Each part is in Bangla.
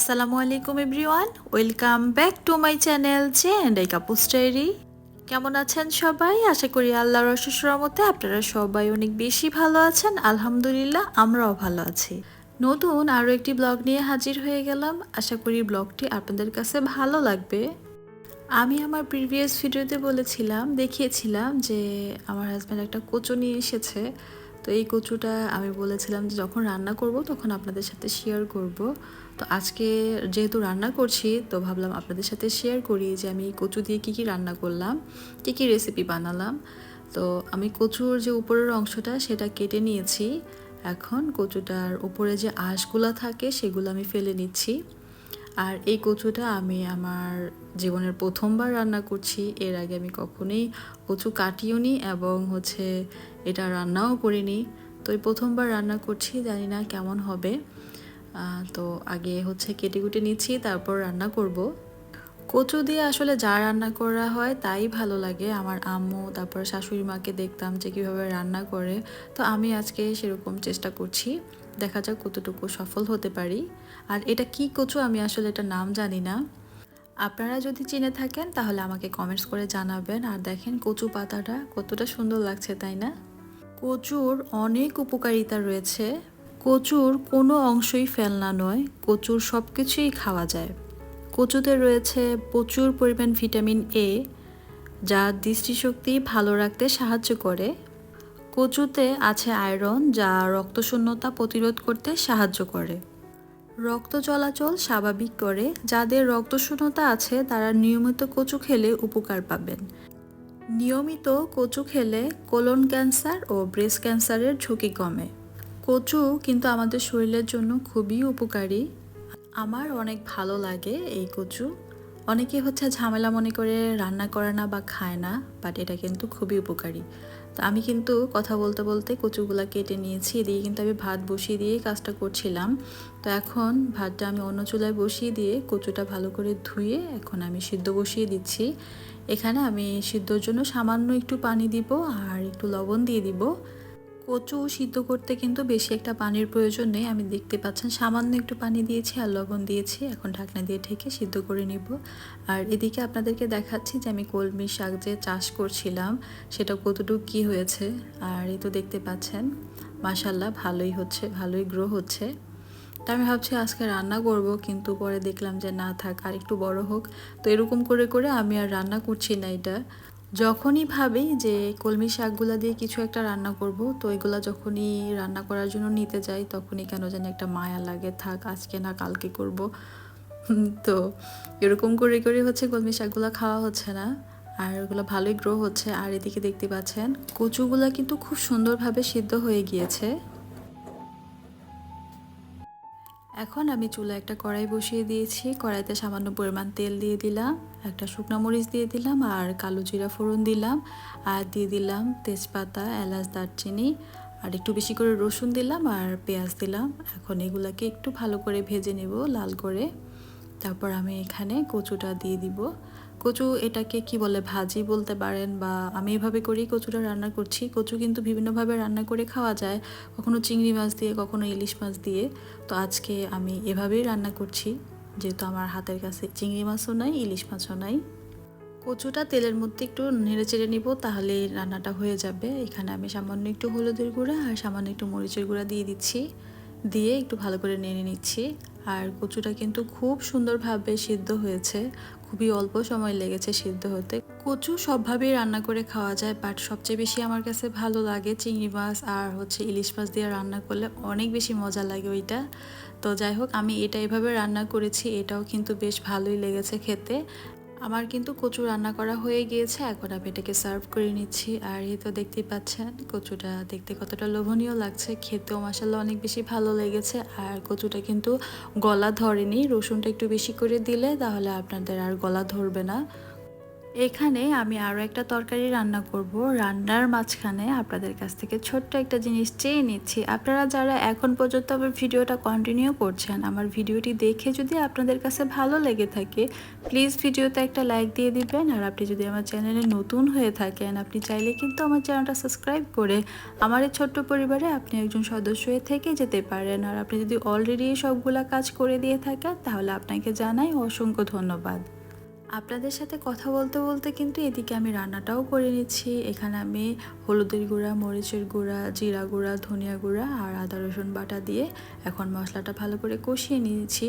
আসসালামু আলাইকুম everyone. Welcome back to my channel J and I কাপুস diary. কেমন আছেন সবাই? আশা করি আল্লাহর অশেষ রহমতে আপনারা সবাই অনেক বেশি ভালো আছেন। আলহামদুলিল্লাহ, আমরাও ভালো আছি। নতুন আরও একটি ব্লগ নিয়ে হাজির হয়ে গেলাম। আশা করি ব্লগটি আপনাদের কাছে ভালো লাগবে। আমি আমার প্রিভিয়াস ভিডিওতে বলেছিলাম, দেখিয়েছিলাম যে আমার হাজব্যান্ড একটা কোচো নিয়ে এসেছে। তো এই কচুটা আমি বলেছিলাম যে যখন রান্না করব তখন আপনাদের সাথে শেয়ার করব। তো আজকে যেহেতু রান্না করছি, তো ভাবলাম আপনাদের সাথে শেয়ার করি যে আমি কচু দিয়ে কী কী রান্না করলাম, কী কী রেসিপি বানালাম। তো আমি কচুর যে উপরের অংশটা সেটা কেটে নিয়েছি। এখন কচুটার উপরে যে আঁশগুলো থাকে সেগুলো আমি ফেলে নিচ্ছি। আর এই কচুটা আমি আমার জীবনের প্রথমবার রান্না করছি। এর আগে আমি কখনোই কচু কাটিও নি এবং হচ্ছে এটা রান্নাও করিনি। তো এই প্রথমবার রান্না করছি, জানি না কেমন হবে। তো আগে হচ্ছে কেটে কুটে নিচ্ছি, তারপর রান্না করব। কচু দিয়ে আসলে যা রান্না করা হয় তাই ভালো লাগে। আমার আম্মু, তারপর শাশুড়ি মাকে দেখতাম যে কীভাবে রান্না করে। তো আমি আজকে সেরকম চেষ্টা করছি। দেখা যাক কতটুকু সফল হতে পারি। আর এটা কি কচু আমি আসলে এটা নাম জানি না। আপনারা যদি চিনে থাকেন, তাহলে আমাকে কমেন্টস করে জানাবেন। আর দেখেন কচু পাতাটা কতটা সুন্দর লাগছে, তাই না? কচুর অনেক উপকারিতা রয়েছে। কচুর কোনো অংশই ফেলনা নয়, কচুর সব কিছুই খাওয়া যায়। কচুতে রয়েছে প্রচুর পরিমাণ ভিটামিন এ যা দৃষ্টিশক্তি ভালো রাখতে সাহায্য করে। কচুতে আছে আয়রন, যা রক্তশূন্যতা প্রতিরোধ করতে সাহায্য করে। রক্ত চলাচল স্বাভাবিক করে। যাদের রক্তশূন্যতা আছে, তারা নিয়মিত কচু খেলে উপকার পাবেন। নিয়মিত কচু খেলে কোলন ক্যান্সার ও ব্রেস্ট ক্যান্সারের ঝুঁকি কমে। কচু কিন্তু আমাদের শরীরের জন্য খুবই উপকারী। আমার অনেক ভালো লাগে এই কচু। অনেকে হচ্ছে ঝামেলা মনে করে রান্না করে না বা খায় না বাট এটা কিন্তু খুবই উপকারী। তো আমি কিন্তু কথা বলতে বলতে কচুগুলা কেটে নিয়েছি, এদিকে কিন্তু আমি ভাত বসিয়ে দিয়ে কাজটা করছিলাম। তো এখন ভাতটা আমি অন্য চুলায় বসিয়ে দিয়ে কচুটা ভালো করে ধুয়ে এখন আমি সিদ্ধ বসিয়ে দিচ্ছি। এখানে আমি সিদ্ধর জন্য সামান্য একটু পানি দিব আর একটু লবণ দিয়ে দিব। কচু সিদ্ধ করতে কিন্তু বেশি একটা পানির প্রয়োজন নেই। আমি দেখতে পাচ্ছেন সামান্য একটু পানি দিয়েছি আর লবণ দিয়েছি। এখন ঢাকনা দিয়ে ঢেকে সিদ্ধ করে নিব। আর এদিকে আপনাদেরকে দেখাচ্ছি যে আমি কলমি শাক যে চাষ করছিলাম, সেটা কতটুকু কী হয়েছে। আর এই তো দেখতে পাচ্ছেন মাসাল্লাহ ভালোই হচ্ছে, ভালোই গ্রো হচ্ছে। তা আমি ভাবছি আজকে রান্না করব, কিন্তু পরে দেখলাম যে না থাক, আর একটু বড় হোক। তো এরকম করে করে আমি আর রান্না করছি না এটা। যখনই ভাবি যে কলমি শাকগুলা দিয়ে কিছু একটা রান্না করব, তো এগুলো যখনই রান্না করার জন্য নিতে যাই, তখনই কেন জানি একটা মায়া লাগে, থাক আজকে না কালকে করব। তো এরকম করে করে হচ্ছে কলমি শাকগুলা খাওয়া হচ্ছে না, আর ওগুলো ভালোই গ্রো হচ্ছে। আর এদিকে দেখতে পাচ্ছেন, কচুগুলা কিন্তু খুব সুন্দরভাবে সিদ্ধ হয়ে গিয়েছে। এখন আমি চুলা একটা কড়াই বসিয়ে দিয়েছি। কড়াইতে সামান্য পরিমাণ তেল দিয়ে দিলাম, একটা শুকনো মরিচ দিয়ে দিলাম আর কালো জিরা ফোড়ন দিলাম। আর দিয়ে দিলাম তেজপাতা, এলাচ, দারচিনি আর একটু বেশি করে রসুন দিলাম আর পেঁয়াজ দিলাম। এখন এগুলাকে একটু ভালো করে ভেজে নেব লাল করে। তারপর আমি এখানে কচুটা দিয়ে দিব। কচু এটাকে কি বলে, ভাজি বলতে পারেন বা আমি এভাবে করেই কচুটা রান্না করছি। কচু কিন্তু বিভিন্নভাবে রান্না করে খাওয়া যায়, কখনো চিংড়ি মাছ দিয়ে, কখনো ইলিশ মাছ দিয়ে। তো আজকে আমি এভাবেই রান্না করছি, যেহেতু আমার হাতের কাছে চিংড়ি মাছও নাই, ইলিশ মাছও নাই। কচুটা তেলের মধ্যে একটু নেড়ে চেড়ে নিব, তাহলে রান্নাটা হয়ে যাবে। এখানে আমি সামান্য একটু হলুদের গুঁড়া আর সামান্য একটু মরিচের গুঁড়া দিয়ে দিচ্ছি। দিয়ে একটু ভালো করে নেড়ে নিচ্ছি। আর কচুটা কিন্তু খুব সুন্দরভাবে সিদ্ধ হয়েছে। খুবই অল্প সময় লেগেছে সিদ্ধ হতে। কচু সবভাবেই রান্না করে খাওয়া যায় বাট সবচেয়ে বেশি আমার কাছে ভালো লাগে চিংড়ি মাছ আর হচ্ছে ইলিশ মাছ দিয়ে রান্না করলে অনেক বেশি মজা লাগে ওইটা। তো যাই হোক, আমি এটা এভাবে রান্না করেছি, এটাও কিন্তু বেশ ভালোই লেগেছে খেতে। আমার কিন্তু কচু রান্না করা হয়ে গিয়েছে, এখন আমি এটাকে সার্ভ করে নিচ্ছি। আর এই তো দেখতেই পাচ্ছেন, কচুটা দেখতে কতটা লোভনীয় লাগছে, খেতেও মাসাল্লাহ অনেক বেশি ভালো লেগেছে। আর কচুটা কিন্তু গলা ধরেনি, রসুনটা একটু বেশি করে দিলে তাহলে আপনাদের আর গলা ধরবে না। এখানে আমি আরও একটা তরকারি রান্না করব। রান্নার মাঝখানে আপনাদের কাছ থেকে ছোট্ট একটা জিনিস চেয়ে নিচ্ছি। আপনারা যারা এখন পর্যন্ত আমার ভিডিওটা কন্টিনিউ করছেন, আমার ভিডিওটি দেখে যদি আপনাদের কাছে ভালো লেগে থাকে প্লিজ ভিডিওতে একটা লাইক দিয়ে দিবেন। আর আপনি যদি আমার চ্যানেলে নতুন হয়ে থাকেন, আপনি চাইলে কিন্তু আমার চ্যানেলটা সাবস্ক্রাইব করে আমার এই ছোট্ট পরিবারে আপনি একজন সদস্য হয়ে থেকে যেতে পারেন। আর আপনি যদি অলরেডি সবগুলা কাজ করে দিয়ে থাকেন, তাহলে আপনাকে জানাই অসংখ্য ধন্যবাদ। আপনাদের সাথে কথা বলতে বলতে কিন্তু এদিকে আমি রান্নাটাও করে নিচ্ছি। এখানে আমি হলুদের গুঁড়া, মরিচের গুঁড়া, জিরা গুঁড়া, ধনিয়া গুঁড়া আর আদা, রসুন বাটা দিয়ে এখন মশলাটা ভালো করে কষিয়ে নিয়েছি।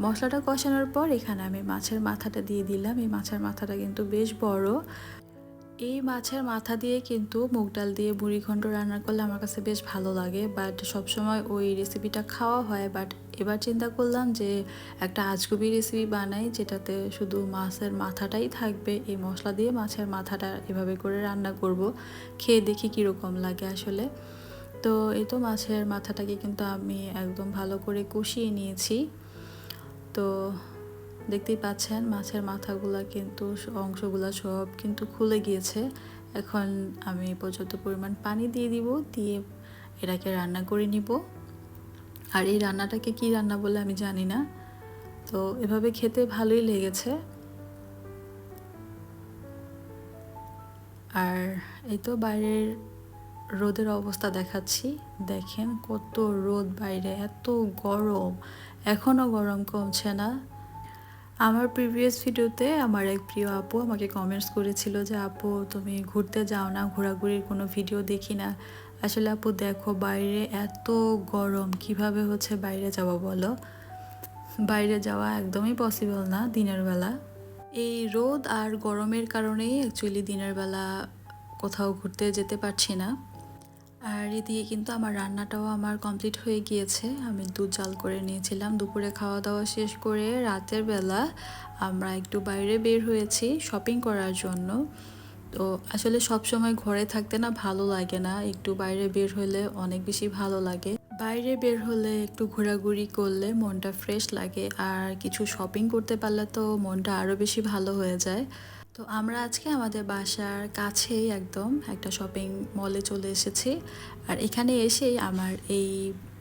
মশলাটা কষানোর পর এখানে আমি মাছের মাথাটা দিয়ে দিলাম। এই মাছের মাথাটা কিন্তু বেশ বড়। এই মাছের মাথা দিয়ে কিন্তু মুগ ডাল দিয়ে বুড়িঘণ্ট রান্না করলে আমার কাছে বেশ ভালো লাগে। বাট সবসময় ওই রেসিপিটা খাওয়া হয়, বাট এবার চিন্তা করলাম যে একটা আজগুবি রেসিপি বানাই, যেটাতে শুধু মাছের মাথাটাই থাকবে, এই মশলা দিয়ে মাছের মাথাটা এভাবে করে রান্না করব। খেয়ে দেখি কীরকম লাগে আসলে। তো এই তো মাছের মাথাটাকে কিন্তু আমি একদম ভালো করে কষিয়ে নিয়েছি। তো দেখতেই পাচ্ছেন, মাছের মাথাগুলো কিন্তু অংশগুলো সব কিন্তু খুলে গিয়েছে। এখন আমি পর্যাপ্ত পরিমাণ পানি দিয়ে দিব, দিয়ে এটাকে রান্না করে নিব। আর এই রান্নাটাকে কি রান্না বলে আমি জানি না। তো এভাবে খেতে ভালোই লেগেছে। আর এই তো বাইরের রোদের অবস্থা দেখাচ্ছি। দেখেন কত রোদ বাইরে, এত গরম। এখনও গরম কমছে না। আমার প্রিভিয়াস ভিডিওতে আমার এক প্রিয় আপু আমাকে কমেন্টস করেছিল যে, আপু, তুমি ঘুরতে যাও না, ঘোরাঘুরির কোনো ভিডিও দেখি না। আসলে আপু, দেখো, বাইরে এত গরম, কীভাবে হচ্ছে বাইরে যাওয়া বলো? বাইরে যাওয়া একদমই পসিবল না দিনের বেলা। এই রোদ আর গরমের কারণেই অ্যাকচুয়ালি দিনের বেলা কোথাও ঘুরতে যেতে পারছি না। আর এদিকে কিন্তু আমার রান্নাটাও আমার কমপ্লিট হয়ে গিয়েছে। আমি দুধ জাল করে নিয়েছিলাম, দুপুরে খাওয়া দাওয়া শেষ করে রাতের বেলা আমরা একটু বাইরে বের হয়েছি শপিং করার জন্য। তো আসলে সব সময় ঘরে থাকতে না ভালো লাগে না, একটু বাইরে বের হলে অনেক বেশি ভালো লাগে। বাইরে বের হলে একটু ঘোরাঘুরি করলে মনটা ফ্রেশ লাগে, আর কিছু শপিং করতে পারলে তো মনটা আরও বেশি ভালো হয়ে যায়। তো আমরা আজকে আমাদের বাসার কাছেই একদম একটা শপিং মলে চলে এসেছি। আর এখানে এসেই আমার এই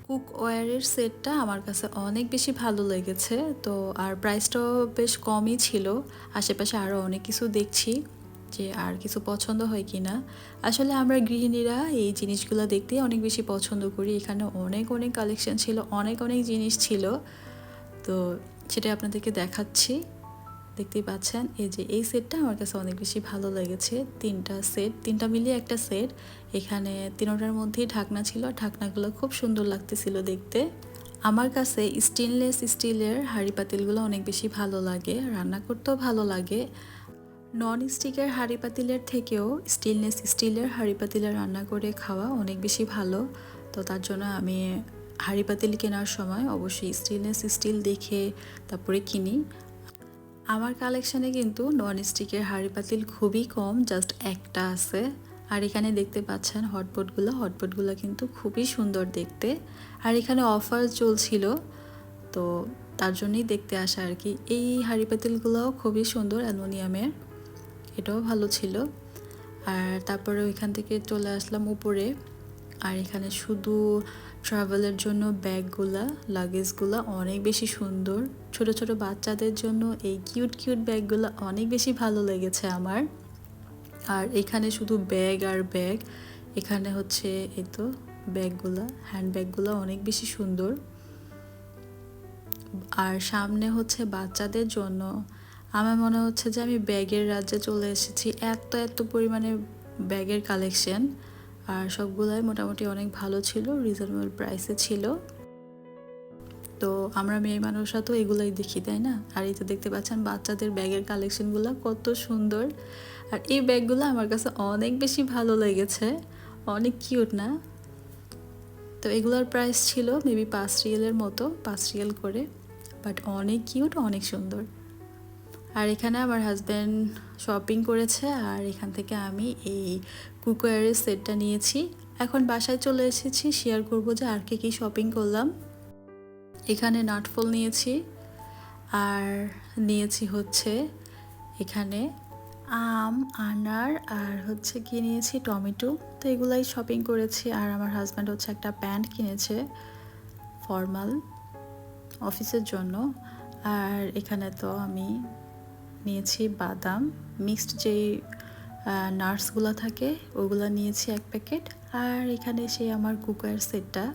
কুক ওয়ারের সেটটা আমার কাছে অনেক বেশি ভালো লেগেছে। তো আর প্রাইসটাও বেশ কমই ছিল। আশেপাশে আরও অনেক কিছু দেখছি যে আর কিছু পছন্দ হয় কি না আসলে আমরা গৃহিণীরা এই জিনিসগুলো দেখতে অনেক বেশি পছন্দ করি। এখানে অনেক অনেক কালেকশন ছিল, অনেক অনেক জিনিস ছিল। তো সেটা আপনাদেরকে দেখাচ্ছি। দেখতেই পাচ্ছেন, এই যে এই সেটটা আমার কাছে অনেক বেশি ভালো লেগেছে, তিনটা সেট, তিনটা মিলিয়ে একটা সেট। এখানে তিনোটার মধ্যেই ঢাকনা ছিল ঢাকনাগুলো খুব সুন্দর লাগতেছিল দেখতে। আমার কাছে স্টেনলেস স্টিলের হাঁড়ি পাতিলগুলো অনেক বেশি ভালো লাগে, রান্না করতেও ভালো লাগে। নন স্টিকের হাঁড়ি পাতিলের থেকেও স্টেনলেস স্টিলের হাঁড়ি পাতিলে রান্না করে খাওয়া অনেক বেশি ভালো। তো তার জন্য আমি হাঁড়ি পাতিল কেনার সময় অবশ্যই স্টেনলেস স্টিল দেখে তারপরে কিনি। আমার কালেকশানে কিন্তু নন স্টিকের হাঁড়ি পাতিল খুবই কম জাস্ট একটা আছে। আর এখানে দেখতে পাচ্ছেন হটপটগুলো হটপটগুলো কিন্তু খুবই সুন্দর দেখতে। আর এখানে অফার চলছিল, তো তার জন্যই দেখতে আসা আর কি। এই হাঁড়ি পাতিলগুলোও খুবই সুন্দর অ্যালুমিনিয়ামের, এটাও ভালো ছিল। আর তারপরে ওইখান থেকে চলে আসলাম উপরে। আর এখানে শুধু ট্রাভেলের জন্য ব্যাগগুলা লাগেজগুলো অনেক বেশি সুন্দর। ছোট ছোট বাচ্চাদের জন্য এই কিউট কিউট ব্যাগগুলো অনেক বেশি ভালো লেগেছে আমার। আর এখানে শুধু ব্যাগ আর ব্যাগ, এখানে হচ্ছে এই তো ব্যাগগুলা হ্যান্ড ব্যাগগুলো অনেক বেশি সুন্দর। আর সামনে হচ্ছে বাচ্চাদের জন্য, আমার মনে হচ্ছে যে আমি ব্যাগের রাজ্যে চলে এসেছি। এত এত পরিমাণে ব্যাগের কালেকশন আর সবগুলাই মোটামুটি অনেক ভালো ছিল রিজনেবল প্রাইসে ছিল। তো আমরা মেয়ে মানুষরা তো এগুলাই দেখি, তাই না? আর এই তো দেখতে পাচ্ছেন বাচ্চাদের ব্যাগের কালেকশনগুলো কত সুন্দর। আর এই ব্যাগগুলো আমার কাছে অনেক বেশি ভালো লেগেছে। অনেক কিউট না? তো এগুলোর প্রাইস ছিল মেবি পাঁচ রিয়েলের মতো, পাঁচ রিয়েল করে। বাট অনেক কিউট অনেক সুন্দর। আর এখানে আমার হাজব্যান্ড শপিং করেছে, আর এখান থেকে আমি এই কুকওয়ারের সেটটা নিয়েছি। এখন বাসায় চলে এসেছি শেয়ার করব যে আর কে কী শপিং করলাম। এখানে নাটফল নিয়েছি, আর নিয়েছি হচ্ছে এখানে আম, আনার, আর হচ্ছে কি নিয়েছি টমেটো। তো এগুলাই শপিং করেছি, আর আমার হাজব্যান্ড হচ্ছে একটা প্যান্ট কিনেছে ফর্মাল অফিসের জন্য। আর এখানে তো আমি নিয়েছি বাদাম মিক্সড যেই নাটসগুলো থাকে, ওগুলো নিয়েছি এক প্যাকেট। আর এখানে সেই আমার কুকার সেটটা।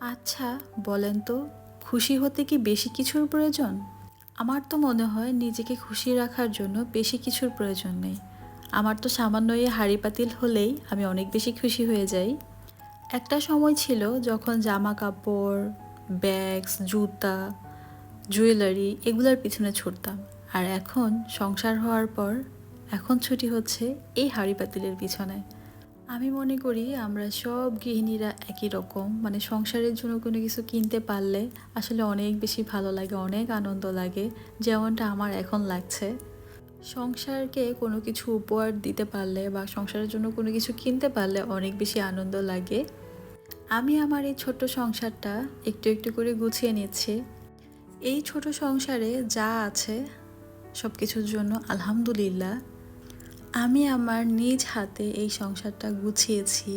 আচ্ছা বলেন তো, খুশি হতে কি বেশি কিছুর প্রয়োজন? আমার তো মনে হয় নিজেকে খুশি রাখার জন্য বেশি কিছুর প্রয়োজন নেই। আমার তো সামান্য এই হাঁড়ি পাতিল হলেই আমি অনেক বেশি খুশি হয়ে যাই। একটা সময় ছিল যখন জামা কাপড় ব্যাগস জুতা জুয়েলারি এগুলোর পিছনে ছুটতাম। আর এখন সংসার হওয়ার পর এখন ছুটি হচ্ছে এই হাঁড়ি পাতিলের পিছনে। আমি মনে করি আমরা সব গৃহিণীরা একই রকম মানে সংসারের জন্য কোনো কিছু কিনতে পারলে আসলে অনেক বেশি ভালো লাগে, অনেক আনন্দ লাগে, যেমনটা আমার এখন লাগছে। সংসারকে কোনো কিছু উপহার দিতে পারলে বা সংসারের জন্য কোনো কিছু কিনতে পারলে অনেক বেশি আনন্দ লাগে। আমি আমার এই ছোট্ট সংসারটা একটু একটু করে গুছিয়ে নিচ্ছি। এই ছোট সংসারে যা আছে সব কিছুর জন্য আলহামদুলিল্লাহ। আমি আমার নিজ হাতে এই সংসারটা গুছিয়েছি।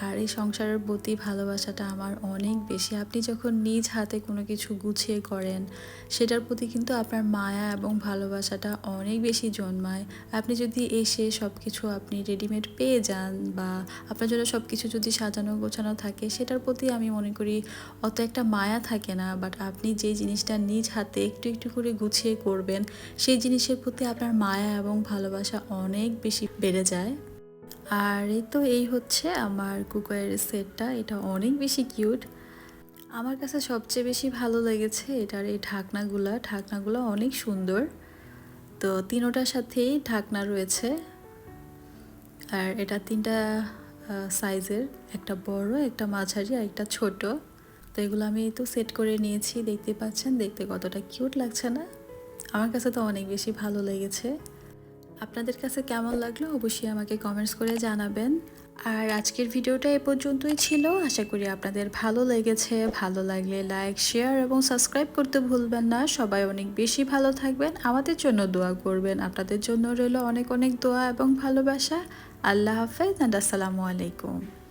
আর এই সংসারের প্রতি ভালোবাসাটা আমার অনেক বেশি। আপনি যখন নিজ হাতে কোনো কিছু গুছিয়ে করেন, সেটার প্রতি কিন্তু আপনার মায়া এবং ভালোবাসাটা অনেক বেশি জন্মায়। আপনি যদি এসে সব কিছু আপনি রেডিমেড পেয়ে যান বা আপনার জন্য সব কিছু যদি সাজানো গোছানো থাকে, সেটার প্রতি আমি মনে করি অত একটা মায়া থাকে না। বাট আপনি যে জিনিসটা নিজ হাতে একটু একটু করে গুছিয়ে করবেন, সেই জিনিসের প্রতি আপনার মায়া এবং ভালোবাসা অনেক বেশি বেড়ে যায়। আর এই তো এই হচ্ছে আমার কুকারের সেটটা। এটা অনেক বেশি কিউট। আমার কাছে সবচেয়ে বেশি ভালো লেগেছে এটার এই ঢাকনাগুলা। ঢাকনাগুলো অনেক সুন্দর। তো তিনোটার সাথেই ঢাকনা রয়েছে। আর এটা তিনটা সাইজের। একটা বড়, একটা মাঝারি আর একটা ছোট। তো এগুলো আমি তো সেট করে নিয়েছি। দেখতে পাচ্ছেন? দেখতে কতটা কিউট লাগছে না? আমার কাছে তো অনেক বেশি ভালো লেগেছে। আপনাদের কাছে কেমন লাগল অবশ্যই আমাকে কমেন্টস করে জানাবেন। আর আজকের ভিডিওটা এ পর্যন্তই ছিল। আশা করি আপনাদের ভালো লেগেছে। ভালো লাগলে লাইক শেয়ার এবং সাবস্ক্রাইব করতে ভুলবেন না। সবাই অনেক বেশি ভালো থাকবেন। আমাদের জন্য দোয়া করবেন। আপনাদের জন্য রইল অনেক অনেক দোয়া এবং ভালোবাসা। আল্লাহ হাফেজ অ্যান্ড আসসালামু আলাইকুম।